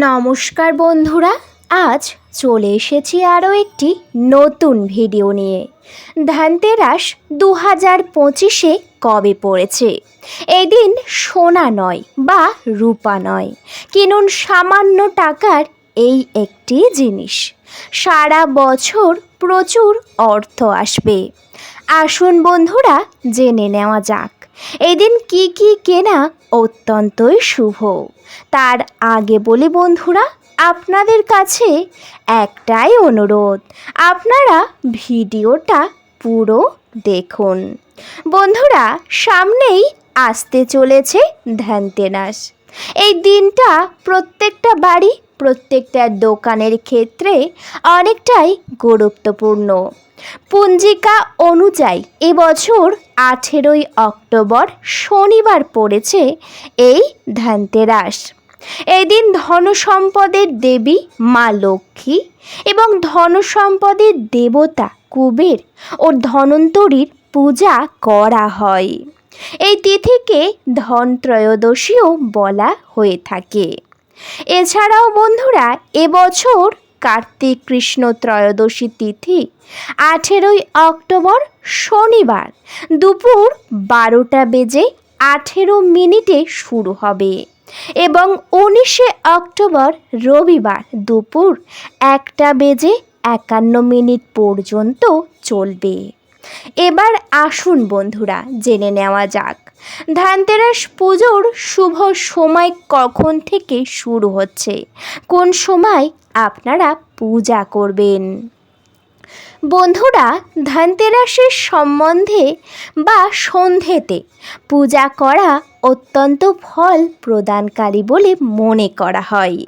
নমস্কার বন্ধুরা, আজ চলে এসেছি আরও একটি নতুন ভিডিও নিয়ে। ধানতেরাস দু হাজার পঁচিশে কবে পড়েছে? এদিন সোনা নয় বা রূপা নয়, কিনুন সামান্য টাকার এই একটি জিনিস। সারা বছর প্রচুর অর্থ আসবে। আসুন বন্ধুরা, জেনে নেওয়া যাক। এদিন কি কি কেনা অত্যন্তই শুভ। তার আগে বলি বন্ধুরা, আপনাদের কাছে একটাই অনুরোধ, আপনারা ভিডিওটা পুরো দেখুন। বন্ধুরা, সামনেই আসতে চলেছে ধ্যানতেরাস এই দিনটা প্রত্যেকটা বাড়ি, প্রত্যেকটা দোকানের ক্ষেত্রে অনেকটাই গুরুত্বপূর্ণ। পঞ্জিকা অনুযায়ী এবছর আঠেরোই অক্টোবর শনিবার পড়েছে এই ধানতেরাস। এই দিন ধনসম্পদের দেবী মা লক্ষ্মী এবং ধনসম্পদের দেবতা কুবের ও ধনন্তরীর পূজা করা হয়। এই তিথিকে ধন ত্রয়োদশীও বলা হয়ে থাকে। এছাড়াও বন্ধুরা এবছর কার্তিক কৃষ্ণ ত্রয়োদশী তিথি, আঠেরোই অক্টোবর শনিবার দুপুর বারোটা বেজে আঠেরো মিনিটে শুরু হবে এবং উনিশে অক্টোবর রবিবার দুপুর একটা বেজে একান্ন মিনিট পর্যন্ত চলবে। এবার আসুন বন্ধুরা, জেনে নেওয়া যাক। ধানতেরাস পুজোর শুভ সময় কখন থেকে শুরু হচ্ছে? কোন সময় আপনারা পূজা করবেন? বন্ধুরা, ধনতেরাসের সম্বন্ধে বা সন্ধেতে পূজা করা অত্যন্ত ফল প্রদানকারী বলে মনে করা হয়।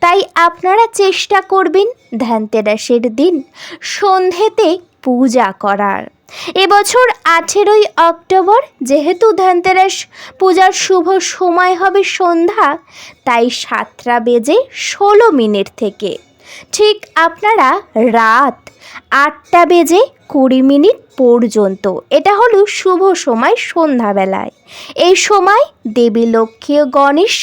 তাই আপনারা চেষ্টা করবেন ধনতেরাসের দিন সন্ধেতে পূজা করার। এবছর আঠেরোই অক্টোবর যেহেতু ধনতেরাস পূজার শুভ সময় হবে সন্ধ্যা, তাই সাতটা বেজে ষোলো মিনিট থেকে। ঠিক আপনারা রাত আটটা বেজে কুড়ি মিনিট পর্যন্ত। এটা হলো শুভ সময় সন্ধ্যাবেলায়। এই সময় দেবী, লক্ষ্মী ও গণেশ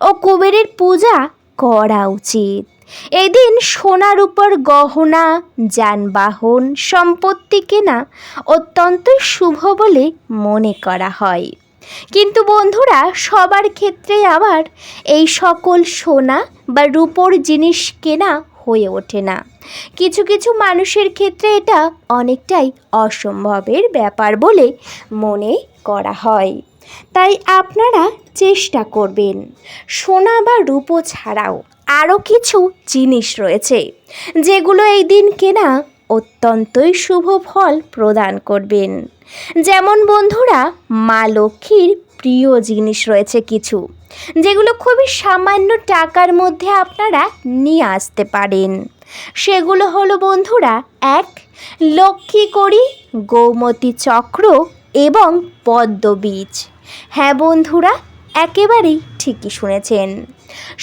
ও কুবেরের পূজা করা উচিত। এদিন সোনার উপর গহনা, যানবাহন, সম্পত্তি কেনা অত্যন্ত শুভ বলে মনে করা হয়। কিন্তু বন্ধুরা, সবার ক্ষেত্রে আবার এই সকল সোনা বা রূপোর জিনিস কেনা হয়ে ওঠে না। কিছু কিছু মানুষের ক্ষেত্রে এটা অনেকটাই অসম্ভবের ব্যাপার বলে মনে করা হয়। তাই আপনারা চেষ্টা করবেন। সোনা বা রূপো ছাড়াও আরও কিছু জিনিস রয়েছে, যেগুলো এই দিন কেনা অত্যন্তই শুভ ফল প্রদান করবেন। যেমন বন্ধুরা, মা লক্ষ্মীর প্রিয় জিনিস রয়েছে কিছু, যেগুলো খুবই সামান্য টাকার মধ্যে আপনারা নিয়ে আসতে পারেন। সেগুলো হলো বন্ধুরা, এক, লক্ষ্মী করি গৌমতী চক্র এবং পদ্মবীজ। হ্যাঁ বন্ধুরা একেবারেই ঠিকই শুনেছেন।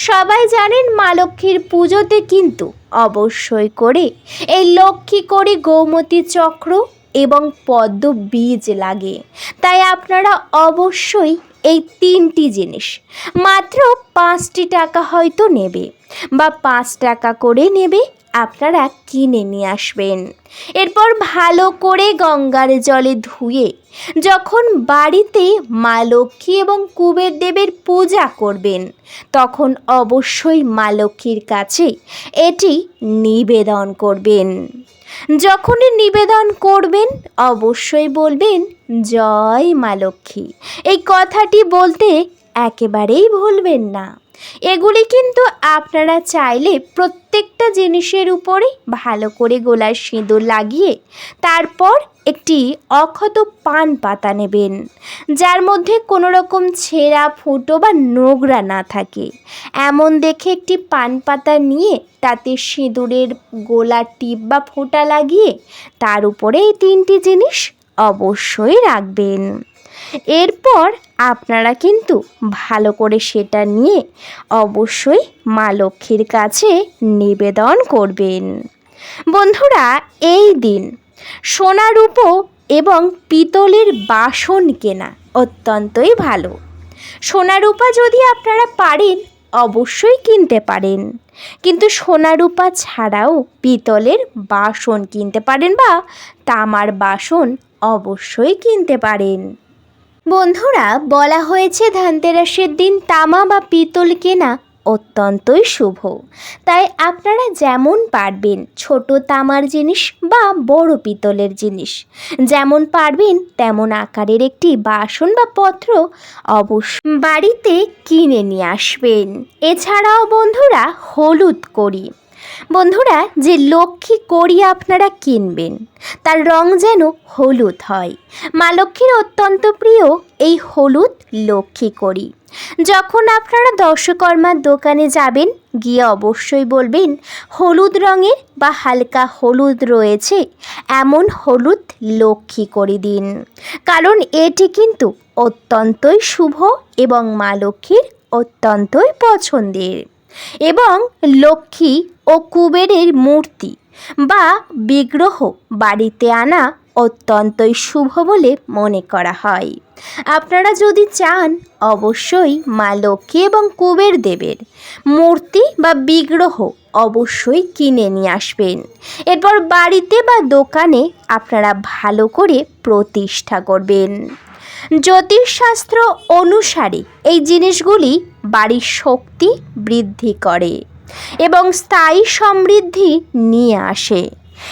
সবাই জানেন মা লক্ষ্মীর পুজোতে কিন্তু অবশ্যই করে। এই লক্ষ্মী করে গৌমতী চক্র এবং পদ্ম বীজ লাগে। তাই আপনারা অবশ্যই এই তিনটি জিনিস, মাত্র পাঁচটি টাকা হয়তো নেবে বা পাঁচ টাকা করে নেবে আপনারা কিনে নিয়ে আসবেন। এরপর ভালো করে গঙ্গার জলে ধুয়ে, যখন বাড়িতে মা লক্ষ্মী এবং কুবের দেবের পূজা করবেন, তখন অবশ্যই মা লক্ষ্মীর কাছে এটি নিবেদন করবেন। যখনই নিবেদন করবেন, অবশ্যই বলবেন, জয় মা লক্ষ্মী। এই কথাটি বলতে একেবারেই ভুলবেন না। এগুলি কিন্তু আপনারা চাইলে প্রত্যেকটা জিনিসের উপরে ভালো করে গোলার সিঁদুর লাগিয়ে তারপর একটি অক্ষত পান পাতা নেবেন, যার মধ্যে কোনো রকম ছেঁড়া, ফুটো বা নোংরা না থাকে। এমন দেখে একটি পান পাতা নিয়ে তাতে সিঁদুরের গোলার টিপ বা ফোঁটা লাগিয়ে তার উপরে এই তিনটি জিনিস অবশ্যই রাখবেন। এরপর আপনারা কিন্তু ভালো করে সেটা নিয়ে অবশ্যই মা লক্ষ্মীর কাছে নিবেদন করবেন। বন্ধুরা, এই দিন সোনা রূপো এবং পিতলের বাসন কেনা অত্যন্তই ভালো। সোনা রূপা যদি আপনারা পারেন, অবশ্যই কিনতে পারেন। কিন্তু সোনা রূপা ছাড়াও পিতলের বাসন কিনতে পারেন বা তামার বাসন অবশ্যই কিনতে পারেন। বন্ধুরা, বলা হয়েছে ধানতেরাসের দিন তামা বা পিতল কেনা অত্যন্তই শুভ। তাই আপনারা যেমন পারবেন ছোট তামার জিনিস বা বড় পিতলের জিনিস, যেমন পারবেন তেমন আকারের একটি বাসন বা পত্র অবশ্য বাড়িতে কিনে নিয়ে আসবেন। এছাড়াও বন্ধুরা, হলুদ করি বন্ধুরা, যে লক্ষ্মী কড়ি আপনারা কিনবেন, তার রং যেন হলুদ হয়। মা লক্ষ্মীর অত্যন্ত প্রিয় এই হলুদ লক্ষ্মী কড়ি। যখন আপনারা দর্শকর্মার দোকানে যাবেন, গিয়ে অবশ্যই বলবেন, হলুদ রঙের বা হালকা হলুদ রয়েছে, এমন হলুদ লক্ষ্মী করে দিন। কারণ এটি কিন্তু অত্যন্তই শুভ এবং মা লক্ষ্মীর অত্যন্তই পছন্দের। এবং লক্ষ্মী ও কুবেরের মূর্তি বা বিগ্রহ বাড়িতে আনা অত্যন্তই শুভ বলে মনে করা হয়। আপনারা যদি চান, অবশ্যই মা লক্ষ্মী এবং কুবের দেবের মূর্তি বা বিগ্রহ অবশ্যই কিনে নিয়ে আসবেন। এরপর বাড়িতে বা দোকানে আপনারা ভালো করে প্রতিষ্ঠা করবেন। জ্যোতিষশাস্ত্র অনুসারে এই জিনিসগুলি বাড়ির শক্তি বৃদ্ধি করে। এবং স্থায়ী সমৃদ্ধি নিয়ে আসে।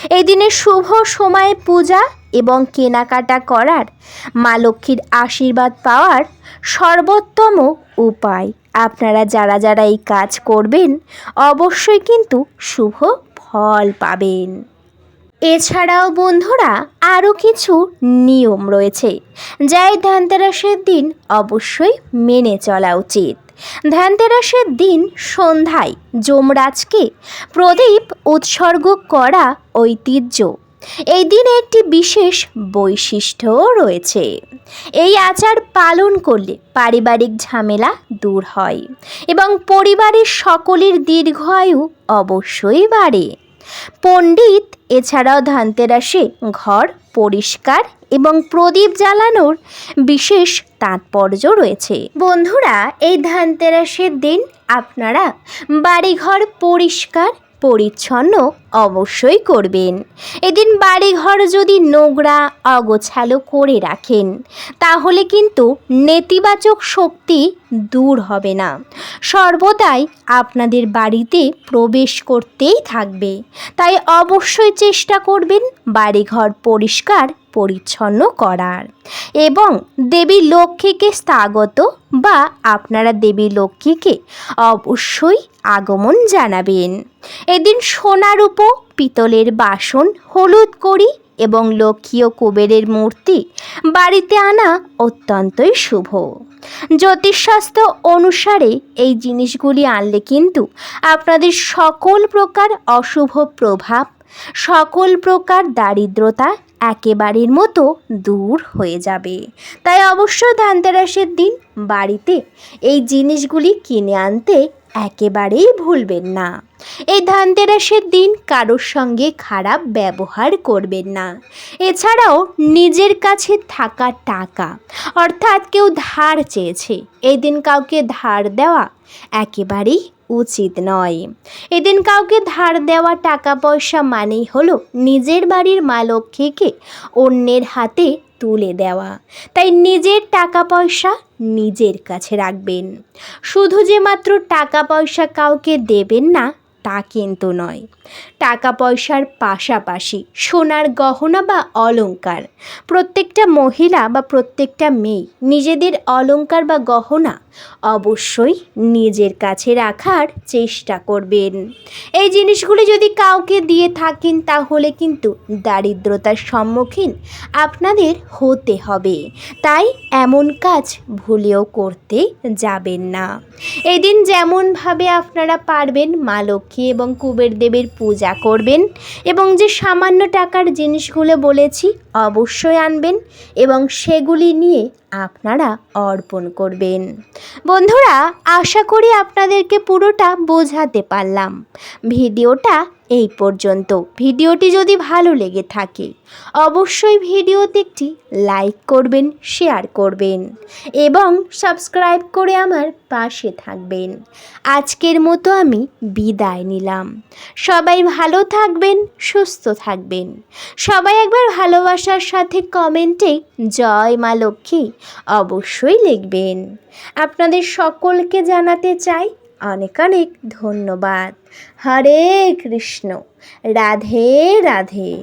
এই দিনে শুভ সময়ে পূজা এবং কেনাকাটা করার মা লক্ষ্মীর আশীর্বাদ পাওয়ার সর্বোত্তম উপায়। আপনারা যারা যারা এই কাজ করবেন, অবশ্যই কিন্তু শুভ ফল পাবেন। এছাড়াও বন্ধুরা, আরও কিছু নিয়ম রয়েছে, যা এই ধানতেরাসের দিন অবশ্যই মেনে চলা উচিত। ধানতেরাসের দিন সন্ধ্যায় যমরাজকে প্রদীপ উৎসর্গ করা ঐতিহ্য। এই দিনে একটি বিশেষ বৈশিষ্ট্যও রয়েছে। এই আচার পালন করলে পারিবারিক ঝামেলা দূর হয় এবং পরিবারের সকলের দীর্ঘায়ু অবশ্যই বাড়ে। পণ্ডিত, এছাড়াও ধানতেরাসে ঘর পরিষ্কার এবং প্রদীপ জ্বালানোর বিশেষ তাৎপর্য রয়েছে। বন্ধুরা, এই ধানতেরাসের দিন আপনারা বাড়িঘর পরিষ্কার, পরিচ্ছন্ন অবশ্যই করবেন। এদিন বাড়িঘর যদি নোংরা, অগোছালো করে রাখেন, তাহলে কিন্তু নেতিবাচক শক্তি দূর হবে না। সর্বদাই আপনাদের বাড়িতে প্রবেশ করতেই থাকবে। তাই অবশ্যই চেষ্টা করবেন বাড়িঘর পরিষ্কার, পরিচ্ছন্ন করার। এবং দেবী লক্ষ্মীকে স্বাগত বা আপনারা দেবী লক্ষ্মীকে অবশ্যই আগমন জানাবেন। এদিন সোনার উপ পিতলের বাসন হলুদ করি এবং লক্ষ্মী ও কুবেরের মূর্তি বাড়িতে আনা অত্যন্তই শুভ। জ্যোতিষশাস্ত্র অনুসারে এই জিনিসগুলি আনলে কিন্তু আপনাদের সকল প্রকার অশুভ প্রভাব, সকল প্রকার দারিদ্রতা একেবারের মতো দূর হয়ে যাবে। তাই অবশ্যই ধানতেরাসের দিন বাড়িতে এই জিনিসগুলি কিনে আনতে একেবারেই ভুলবেন না। এই ধানতেরাসের দিন কারোর সঙ্গে খারাপ ব্যবহার করবেন না। এছাড়াও নিজের কাছে থাকা টাকা, অর্থাৎ কেউ ধার চেয়েছে এই দিন কাউকে ধার দেওয়া একেবারেই উচিত নয়। এদিন কাউকে ধার দেওয়া টাকা পয়সা মানেই হলো নিজের বাড়ির মা লক্ষ্মীকে অন্যের হাতে তুলে দেওয়া। তাই নিজের টাকা পয়সা নিজের কাছে রাখবেন। শুধু যে মাত্র টাকা পয়সা কাউকে দেবেন না, তা কিন্তু নয়। টাকা পয়সার পাশাপাশি সোনার গহনা বা অলংকার। প্রত্যেকটা মহিলা বা প্রত্যেকটা মেয়ে নিজেদের অলংকার বা গহনা অবশ্যই নিজের কাছে রাখার চেষ্টা করবেন। এই জিনিসগুলি যদি কাউকে দিয়ে থাকেন, তাহলে কিন্তু দারিদ্রতার সম্মুখীন আপনাদের হতে হবে। তাই এমন কাজ ভুলেও করতে যাবেন না। এদিন যেমনভাবে আপনারা পারবেন মা লক্ষ্মী এবং কুবের দেবের পূজা করবেন এবং যে সামান্য টাকার জিনিসগুলো বলেছি অবশ্যই আনবেন এবং সেগুলি নিয়ে আপনারা অর্পণ করবেন। বন্ধুরা, আশা করি আপনাদেরকে পুরোটা বোঝাতে পারলাম। ভিডিওটা এই পর্যন্ত। ভিডিওটি যদি ভালো লেগে থাকে, অবশ্যই ভিডিওতে একটি লাইক করবেন, শেয়ার করবেন এবং সাবস্ক্রাইব করে আমার পাশে থাকবেন। আজকের মতো আমি বিদায় নিলাম। সবাই ভালো থাকবেন, সুস্থ থাকবেন। সবাই একবার ভালোবাসার সাথে কমেন্টে জয় মা লক্ষ্মী অবশ্যই লিখবেন। আপনাদের সকলকে জানাতে চাই অনেক অনেক ধন্যবাদ। হরে কৃষ্ণ, রাধে রাধে।